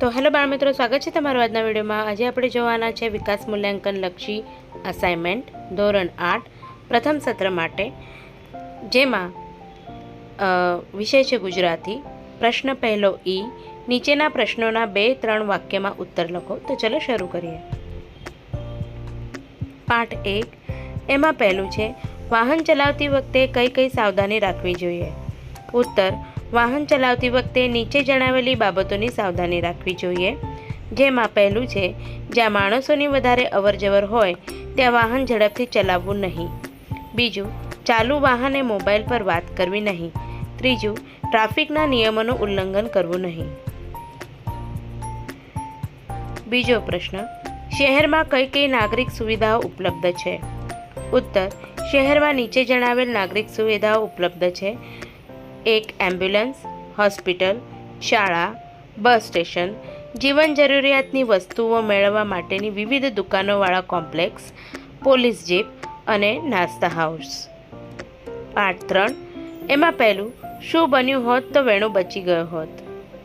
તો હેલો બાળ મિત્રો, સ્વાગત છે તમારું આજના વિડીયોમાં. આજે આપણે જોવાના છે વિકાસ મૂલ્યાંકન લક્ષી અસાઇનમેન્ટ ધોરણ આઠ, પ્રથમ સત્ર માટે, જેમાં વિષય છે ગુજરાતી. પ્રશ્ન પહેલો ઈ, નીચેના પ્રશ્નોના બે ત્રણ વાક્યમાં ઉત્તર લખો. તો ચલો શરૂ કરીએ. પાઠ એક, એમાં પહેલું છે, વાહન ચલાવતી વખતે કઈ કઈ સાવધાની રાખવી જોઈએ? ઉત્તર વાહન ચલાવતી વખતે નીચે જણાવેલી બાબતોની સાવધાની રાખવી જોઈએ. જેમાં પહેલું છે, જ્યાં માણસોની વધારે અવરજવર હોય, ત્યાં વાહન ઝડપથી ચલાવવું નહીં. બીજું, ચાલુ વાહને મોબાઈલ પર વાત કરવી નહીં. ત્રીજું, ટ્રાફિકના નિયમોનું ઉલ્લંઘન કરવું નહીં. બીજો પ્રશ્ન, શહેરમાં કઈ કઈ નાગરિક સુવિધાઓ ઉપલબ્ધ છે? ઉત્તર, શહેરમાં નીચે જણાવેલ નાગરિક સુવિધાઓ ઉપલબ્ધ છે. એક એમ્બ્યુલન્સ, હોસ્પિટલ, શાળા, બસ સ્ટેશન, જીવન જરૂરિયાતની વસ્તુઓ મેળવવા માટેની વિવિધ દુકાનોવાળા કોમ્પ્લેક્સ, પોલીસ જીપ અને નાસ્તા હાઉસ. પાઠ ત્રણ. એમાં પહેલું, શું બન્યું હોત તો વેણુ બચી ગયો હોત.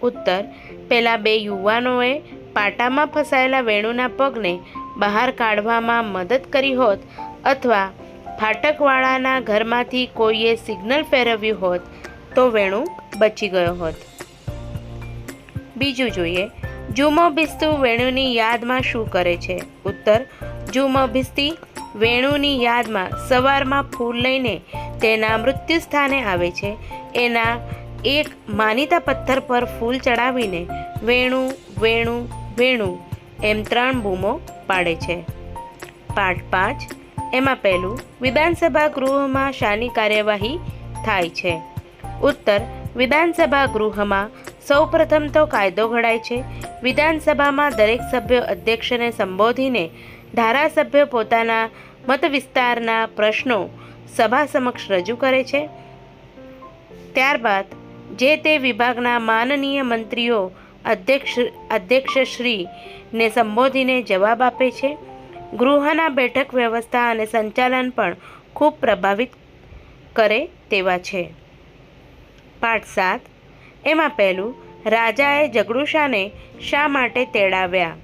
ઉત્તર પહેલાં બે યુવાનોએ પાટામાં ફસાયેલા વેણુના પગને બહાર કાઢવામાં મદદ કરી હોત અથવા ફાટકવાળાના ઘરમાંથી કોઈએ સિગ્નલ ફેરવ્યું હોત તો વેણુ બચી ગયો હોત. બીજું જોઈએ, જુમો ભિસ્તુ વેણુની યાદમાં શું કરે છે? ઉત્તર, જુમો ભિસ્તી વેણુની યાદમાં સવારમાં ફૂલ લઈને તેના મૃત્યુ સ્થાને આવે છે. એના એક માનીતા પથ્થર પર ફૂલ ચડાવીને વેણુ વેણુ વેણુ એમ ત્રણ બૂમો પાડે છે. પાઠ પાંચ, એમાં પહેલું, વિધાનસભા ગૃહમાં શાની કાર્યવાહી થાય છે. ઉત્તર વિધાનસભા ગૃહમાં સૌપ્રથમ તો કાયદો ઘડાય છે. વિધાનસભામાં દરેક સભ્યો અધ્યક્ષને સંબોધીને ધારાસભ્યો પોતાના મત વિસ્તારના પ્રશ્નો સભા સમક્ષ રજૂ કરે છે. ત્યારબાદ જે તે વિભાગના માનનીય મંત્રીઓ અધ્યક્ષ અધ્યક્ષશ્રીને સંબોધીને જવાબ આપે છે. ગૃહના બેઠક વ્યવસ્થા અને સંચાલન પણ ખૂબ પ્રભાવિત કરે તેવા છે. પાઠ સાત. એમાં પહેલું, રાજાએ જગડુશાને શા માટે તેડાવ્યા?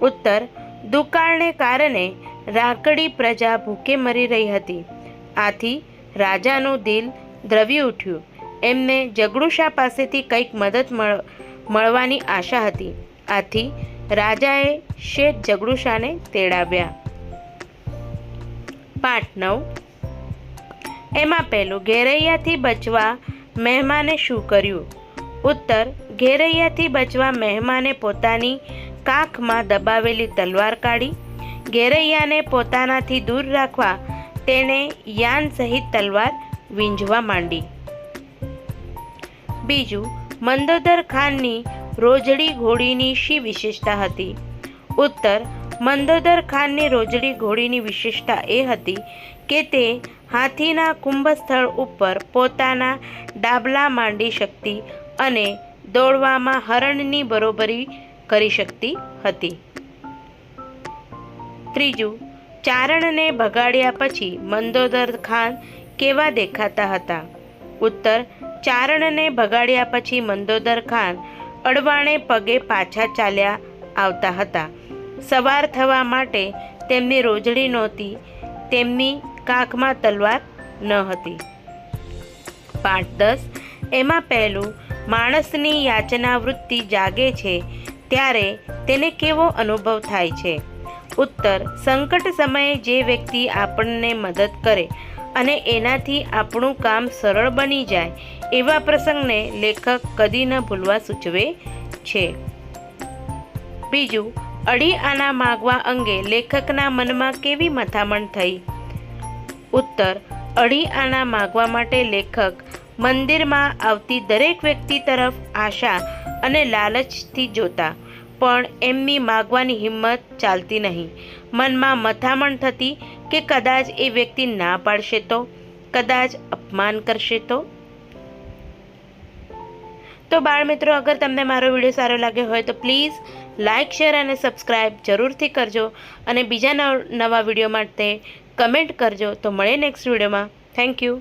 ઉત્તર, દુકાળને કારણે રાકડી પ્રજા ભૂખે મરી રહી હતી. આથી રાજાનું દિલ દ્રવી ઉઠ્યું. એમને જગડુશા પાસેથી કંઈક મદદ મળ, મળવાની આશા હતી. આથી રાજાએ શેઠ જગડુશાને તેડાવ્યા. પાઠ નવ. એમાં પહેલું, ઘેરૈયાથી બચવા મહેમાને શું કર્યું? ઉત્તર, ઘેરૈયાથી બચવા મહેમાને પોતાની કાંખમાં દબાવેલી તલવાર કાઢી, ઘેરૈયાને પોતાનાથી દૂર રાખવા તેણે યાન સહિત તલવાર વીંઝવા માંડી. બીજું, મંદોદર ખાનની રોજડી ઘોડીની શી વિશેષતા હતી? ઉત્તર, મંદોદર ખાનની રોજડી ઘોડીની વિશેષતા એ હતી કે તે હાથીના કુંભસ્થળ ઉપર પોતાના ડાબલા માંડી શકતી અને દોડવામાં હરણની બરોબરી કરી શકતી હતી. ત્રીજું, ચારણને ભગાડ્યા પછી મંદોદર ખાન કેવા દેખાતા હતા? ઉત્તર, ચારણને ભગાડ્યા પછી મંદોદર ખાન અડવાણે પગે પાછા ચાલ્યા આવતા હતા. સવાર થવા માટે તેમની રોજડી નહોતી, તેમની કાંખમાં તલવાર ન હતી. પાઠ દસ. એમાં પહેલું, માણસની યાચના વૃત્તિ જાગે છે, ત્યારે તેને કેવો અનુભવ થાય છે? ઉત્તર, સંકટ સમયે જે વ્યક્તિ આપણને મદદ કરે અને એનાથી આપણું કામ સરળ બની જાય, એવા પ્રસંગને લેખક કદી ન ભૂલવા સૂચવે છે. બીજું અડી આના માગવા અંગે લેખકના મનમાં કેવી મથામણ થઈ? ઉત્તર અઢી આના માગવા માટે લેખક મંદિરમાં આવતી દરેક વ્યક્તિ તરફ આશા અને લાલચથી જોતા. પણ એમની માગવાની હિંમત ચાલતી નહીં. મનમાં મથામણ થતી કે કદાચ એ વ્યક્તિ ના પાડશે તો? કદાચ અપમાન કરશે તો? તો બાળ મિત્રો, અગર તમને મારો વીડિયો સારો લાગ્યો હોય તો પ્લીઝ લાઇક શેર અને સબસ્ક્રાઈબ જરૂરથી કરજો. અને બીજા નવ- નવા વીડિયો માટે કમેન્ટ કરજો. તો મળે નેક્સ્ટ વિડીયોમાં થેન્ક યુ